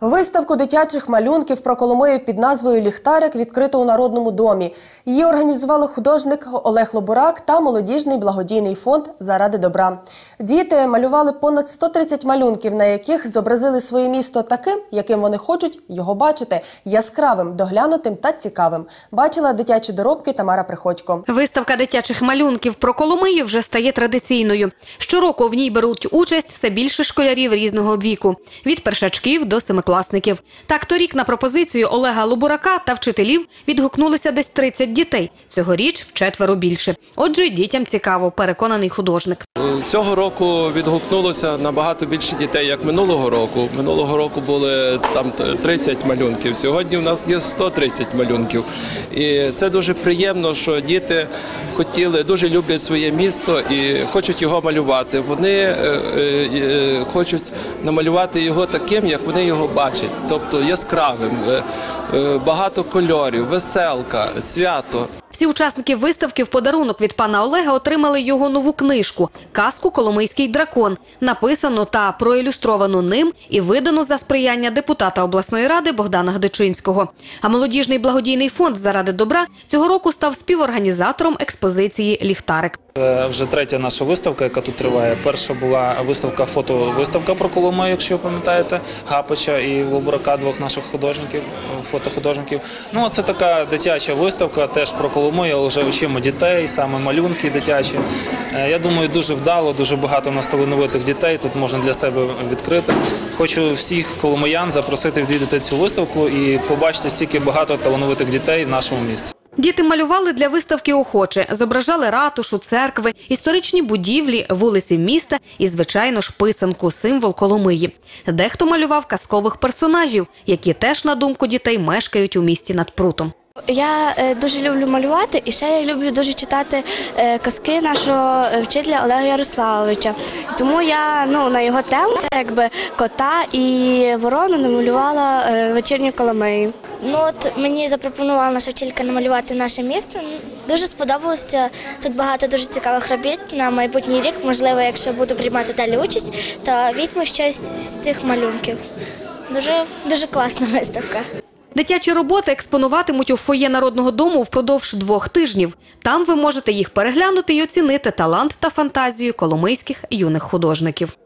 Виставку дитячих малюнків про Коломию під назвою Ліхтарик відкрито у Народному домі. Її організували художник Олег Лобурак та молодіжний благодійний фонд Заради добра. Діти малювали понад 130 малюнків, на яких зобразили своє місто таким, яким вони хочуть його бачити яскравим, доглянутим та цікавим. Бачила дитячі доробки Тамара Приходько. Виставка дитячих малюнків про Коломию вже стає традиційною. Щороку в ній беруть участь все більше школярів різного віку – від першачків до семикласників. Так, торік на пропозицію Олега Лубурака та вчителів відгукнулися десь 30 дітей. Цьогоріч вчетверо більше. Отже, дітям цікаво, переконаний художник. Цього року відгукнулося набагато більше дітей, як минулого року. Минулого року були там 30 малюнків. Сьогодні у нас є 130 малюнків. І це дуже приємно, що діти хотіли, дуже люблять своє місто і хочуть його малювати. Вони е, е, е, хочуть намалювати його таким, як вони його бачать, тобто яскравим, е, е, багато кольорів, веселка, свято. Всі учасники виставки в подарунок від пана Олега отримали його нову книжку Казку Коломийський дракон, написану та проілюстровану ним і видану за сприяння депутата обласної ради Богдана Гдичинського. А молодіжний благодійний фонд заради добра цього року став співорганізатором експозиції Ліхтарик. Це вже третя наша виставка, яка тут триває. Перша була виставка, фотовиставка про Коломию, якщо ви пам'ятаєте, Гапича і Лобурака, двох наших художників, фотохудожників. Ну, це така дитяча виставка, теж про Коломию, але вже вчимо дітей, саме малюнки дитячі. Е, Я думаю, дуже вдало, дуже багато нас талановитих дітей. Тут можна для себе відкрити. Хочу всіх коломиян запросити відвідати цю виставку і побачити стільки багато талановитих дітей в нашому місті. Діти малювали для виставки охоче, зображали ратушу, церкви, історичні будівлі, вулиці міста і, звичайно ж, писанку, символ Коломиї. Дехто малював казкових персонажів, які теж, на думку дітей, мешкають у місті над прутом. Я е, дуже люблю малювати, і ще я люблю дуже читати е, казки нашого е, вчителя Олега Ярославовича. Тому я ну на його тему, якби кота і ворону намалювала вечірню Коломию. Ну от мені запропонувала наша вчителька намалювати наше місто. Дуже сподобалося. Тут багато дуже цікавих робіт на майбутній рік. Можливо, якщо буду приймати далі участь, то візьму щось з цих малюнків. Дуже дуже класна виставка. Дитячі роботи експонуватимуть у фоє Народного дому впродовж двох тижнів. Там ви можете їх переглянути і оцінити талант та фантазію коломийських юних художників.